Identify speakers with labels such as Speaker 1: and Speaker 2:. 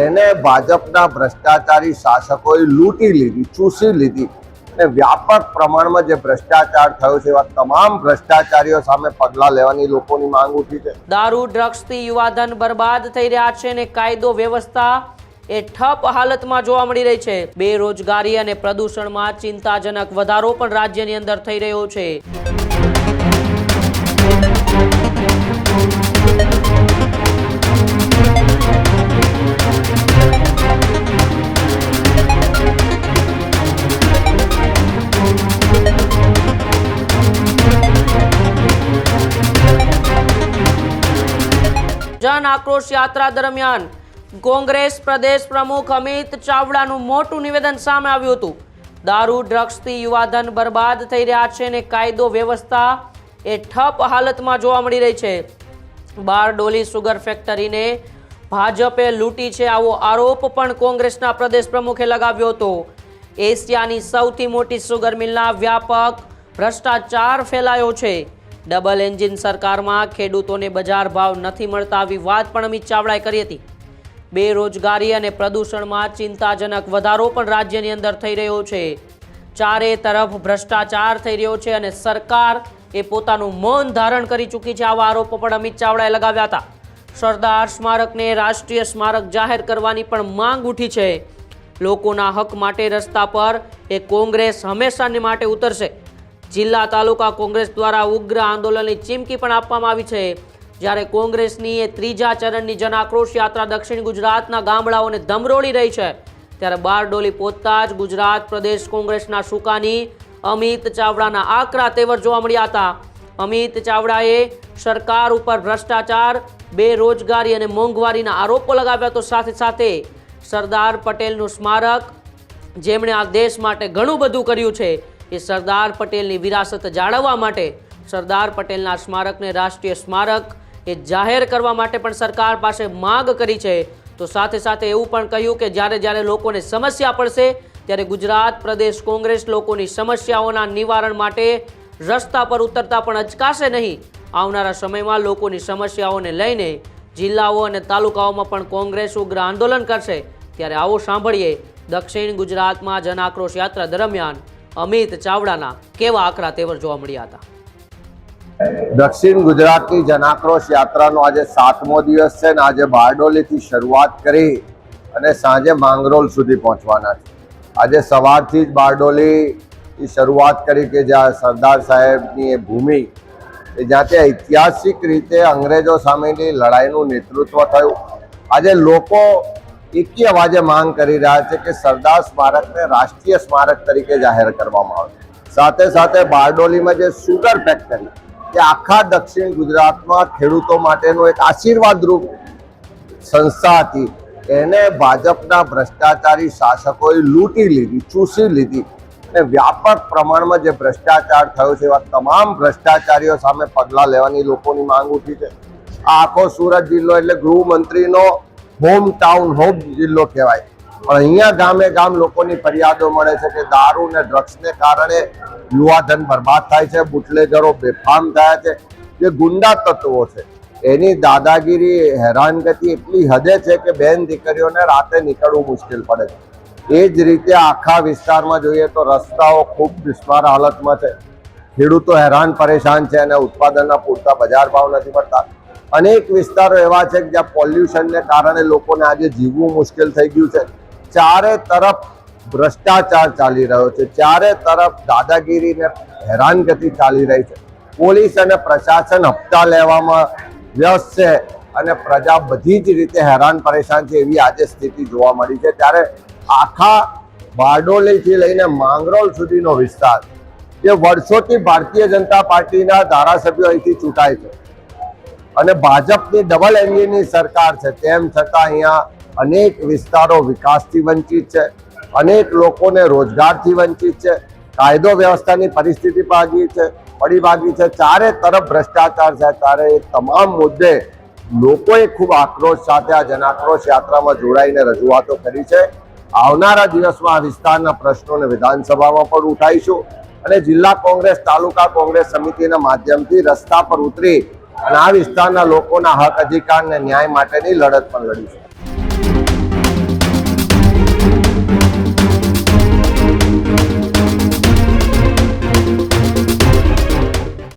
Speaker 1: એને ભાજપના ભ્રષ્ટાચારી શાસકોએ લૂંટી લીધી, ચૂસી લીધી અને વ્યાપક પ્રમાણમાં જે ભ્રષ્ટાચાર થયો છે, એવા તમામ ભ્રષ્ટાચારીઓ સામે પગલાં લેવાની લોકોની માંગ ઉઠી છે.
Speaker 2: દારૂ, ડ્રગ્સથી યુવાધન બરબાદ થઈ રહ્યા છે અને કાયદો વ્યવસ્થા એ ઠપ હાલતમાં જોવા મળી રહી છે. બેરોજગારી અને પ્રદૂષણમાં ચિંતાજનક વધારો પણ રાજ્યની અંદર થઈ રહ્યો છે. જન આક્રોશ યાત્રા દરમિયાન કોંગ્રેસ પ્રદેશ પ્રમુખ અમિત ચાવડાનું મોટું નિવેદન સામે આવ્યું હતું. દારૂ, ડ્રગ્સથી યુવાધન બરબાદ થઈ રહ્યા છે અને કાયદો વ્યવસ્થા એ ઠપ હાલતમાં જોવા મળી રહી છે. બારડોલી સુગર ફેક્ટરીને ભાજપે લૂંટી છે આવો આરોપ પણ કોંગ્રેસના પ્રદેશ પ્રમુખે લગાવ્યો હતો. એશિયાની સૌથી મોટી સુગર મિલના વ્યાપક ભ્રષ્ટાચાર ફેલાયો છે. ડબલ એન્જિન સરકારમાં ખેડૂતોને બજાર ભાવ નથી મળતા આવી વાત પણ અમિત ચાવડાએ કરી હતી. બેરોજગારી અને પ્રદૂષણમાં ચિંતાજનક વધારો પણ રાજ્યની અંદર થઈ રહ્યો છે. ચારે તરફ ભ્રષ્ટાચાર થઈ રહ્યો છે અને સરકાર એ પોતાનું મૌન ધારણ કરી ચૂકી છે. આવા આરોપો પણ અમિત ચાવડાએ લગાવ્યા હતા. સરદાર સ્મારકને રાષ્ટ્રીય સ્મારક જાહેર કરવાની પણ માંગ ઉઠી છે. લોકોના હક માટે રસ્તા પર એ કોંગ્રેસ હંમેશાને માટે ઉતરશે. જિલ્લા તાલુકા કોંગ્રેસ દ્વારા ઉગ્ર આંદોલનની ચીમકી પણ આપવામાં આવી છે. જ્યારે કોંગ્રેસની એ ત્રીજા ચરણની જન આક્રોશ યાત્રા દક્ષિણ ગુજરાતના ગામડાઓને ધમરોળી રહી છે, ત્યારે બારડોલી પહોંચતા જ ગુજરાત પ્રદેશ કોંગ્રેસના સુકાની અમિત ચાવડાના આકરા તેવર જોવા મળ્યા હતા. અમિત ચાવડાએ સરકાર ઉપર ભ્રષ્ટાચાર, બેરોજગારી અને મોંઘવારીના આરોપો લગાવ્યા તો સાથે સાથે સરદાર પટેલનું સ્મારક, જેમણે આ દેશ માટે ઘણું બધું કર્યું છે એ સરદાર પટેલની વિરાસત જાળવવા માટે, સરદાર પટેલના સ્મારકને રાષ્ટ્રીય સ્મારક એ જાહેર કરવા માટે પણ સરકાર પાસે માંગ કરી છે. તો સાથે સાથે એવું પણ કહ્યું કે જ્યારે જ્યારે લોકોને સમસ્યા પડશે, ત્યારે ગુજરાત, પ્રદેશ, કોંગ્રેસ લોકોની સમસ્યાઓના નિવારણ માટે રસ્તા પર ઉતરતા પણ અચકાશે નહીં. આવનારા સમયમાં લોકોની સમસ્યાઓને લઈને જિલ્લાઓ અને તાલુકાઓમાં પણ કોંગ્રેસ ઉગ્ર આંદોલન કરશે. ત્યારે આવો સાંભળીએ દક્ષિણ ગુજરાતમાં જન આક્રોશ યાત્રા દરમિયાન અમિત ચાવડાના કેવા આકરા તેવર જોવા મળ્યા હતા?
Speaker 1: દક્ષિણ ગુજરાતની જનાક્રોશ યાત્રાનો આજે સાતમો દિવસ છે ને આજે બારડોલીથી શરૂઆત કરી અને સાંજે માંગરોલ સુધી પહોંચવાના છે. આજે સવારથી જ બારડોલી શરૂઆત કરી કે જ્યાં સરદાર સાહેબની એ ભૂમિ એ જ્યાંથી ઐતિહાસિક રીતે અંગ્રેજો સામેની લડાઈનું નેતૃત્વ થયું. આજે લોકો એકી અવાજે માંગ કરી રહ્યા છે કે સરદાર સ્મારકને રાષ્ટ્રીય સ્મારક તરીકે જાહેર કરવામાં આવે. સાથે સાથે બારડોલીમાં જે સુગર ફેક્ટરી એ આખા દક્ષિણ ગુજરાતમાં ખેડૂતો માટેનું એક આશીર્વાદરૂપ સંસ્થા હતી. એને ભાજપના ભ્રષ્ટાચારી શાસકોએ લૂંટી લીધી, ચૂસી લીધી અને વ્યાપક પ્રમાણમાં જે ભ્રષ્ટાચાર થયો છે એવા તમામ ભ્રષ્ટાચારીઓ સામે પગલાં લેવાની લોકોની માંગ ઉઠી છે. આખો સુરત જિલ્લો એટલે ગૃહમંત્રીનો હોમ ટાઉન, હોમ જિલ્લો કહેવાય. પણ અહીંયા ગામે ગામ લોકોની ફરિયાદો મળે છે કે દારૂ ને ડ્રગ્સને કારણે યુવાધન બરબાદ થાય છે, બુટલેગરો બેફામ થયા છે. જે ગુંડા તત્વો છે, એની દાદાગીરી, હેરાનગતિ એટલી હદે છે કે બેન દીકરીઓને રાતે નીકળવું મુશ્કેલ પડે છે. એ જ રીતે આખા વિસ્તારમાં જોઈએ તો રસ્તાઓ ખૂબ દુશ્વાર હાલતમાં છે. ખેડૂતો હેરાન પરેશાન છે અને ઉત્પાદનના પૂરતા બજાર ભાવ નથી મળતા. અનેક વિસ્તારો એવા છે કે જ્યાં પોલ્યુશનને કારણે લોકોને આજે જીવવું મુશ્કેલ થઈ ગયું છે. ચારે તરફ ભ્રષ્ટાચાર ચાલી રહ્યો છે. ચારે તરફ દાદાગીરીને હેરાનગતિ ચાલી રહી છે. પોલીસ અને પ્રશાસન હપ્તા લેવામાં વ્યસ્ત છે અને પ્રજા બધી જ રીતે હેરાન પરેશાન છે એવી આજે સ્થિતિ જોવા મળી છે. ત્યારે આખા બારડોલીથી લઈને માંગરોળ સુધીનો વિસ્તાર, જે વર્ષોથી ભારતીય જનતા પાર્ટીના ધારાસભ્યો અહીંથી ચૂંટાય છે. અને ભાજપની ડબલ એન્જિનની સરકાર છે, તેમ છતાં અહીંયા અનેક વિસ્તારો વિકાસથી વંચિત છે, અનેક લોકોને રોજગારથી વંચિત છે, કાયદો વ્યવસ્થાની પરિસ્થિતિ ભાગી છે, પડી ભાગી છે, ચારે તરફ ભ્રષ્ટાચાર છે. ત્યારે એ તમામ મુદ્દે લોકોએ ખૂબ આક્રોશ સાથે આ જનાક્રોશ યાત્રામાં જોડાઈને રજૂઆતો કરી છે. આવનારા દિવસમાં આ વિસ્તારના પ્રશ્નોને વિધાનસભામાં પણ ઉઠાઈશું અને જિલ્લા કોંગ્રેસ, તાલુકા કોંગ્રેસ સમિતિના માધ્યમથી રસ્તા પર ઉતરી અને આ વિસ્તારના લોકોના હક અધિકાર અને ન્યાય માટેની લડત પણ લડીશું